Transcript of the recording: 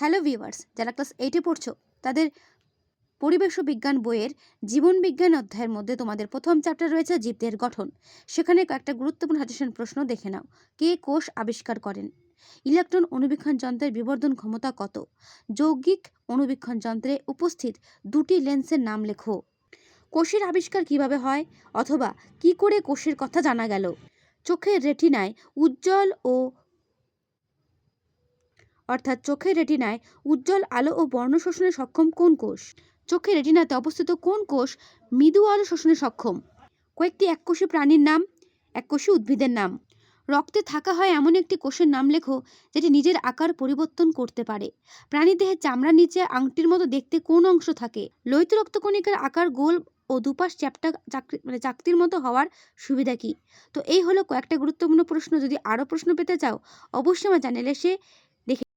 Hello viewers যারা class এইটে পড়ছো, তাদের পরিবেশ বিজ্ঞান বইয়ের জীবন বিজ্ঞান অধ্যায়ের মধ্যে তোমাদের প্রথম চ্যাপ্টার রয়েছে জীবদের গঠন। সেখানে কয়েকটা গুরুত্বপূর্ণ সাজেশন প্রশ্ন দেখে নাও। কে কোষ আবিষ্কার করেন? ইলেকট্রন অণুবীক্ষণ যন্ত্রের বিবর্ধন ক্ষমতা কত? যৌগিক অণুবীক্ষণ যন্ত্রে উপস্থিত দুটি লেন্সের নাম লেখো। কোষের আবিষ্কার কীভাবে হয়? অথবা কি করে কোষের কথা জানা গেল? চোখের রেটিনায় উজ্জ্বল ও অর্থাৎ চোখের রেটিনায় উজ্জ্বল আলো ও বর্ণ শোষণে সক্ষম কোন কোষ? চোখের রেটিনাতে অবস্থিত কোন কোষ মৃদু আলো শোষণে সক্ষম? কয়েকটি এককোষী প্রাণীর নাম, এককোষী উদ্ভিদের নাম। রক্তে থাকা হয় এমন একটি কোষের নাম লেখো, যেটি নিজের আকার পরিবর্তন করতে পারে। প্রাণীদেহের চামড়ার নিচে আংটির মতো দেখতে কোন অংশ থাকে? লোহিত রক্তকণিকার আকার গোল ও দুপাশ চ্যাপ্টা চাকরি মানে চাকতির মতো হওয়ার সুবিধা কী? তো এই হলো কয়েকটা গুরুত্বপূর্ণ প্রশ্ন। যদি আরও প্রশ্ন পেতে চাও, অবশ্যই আমার চ্যানেলে এসে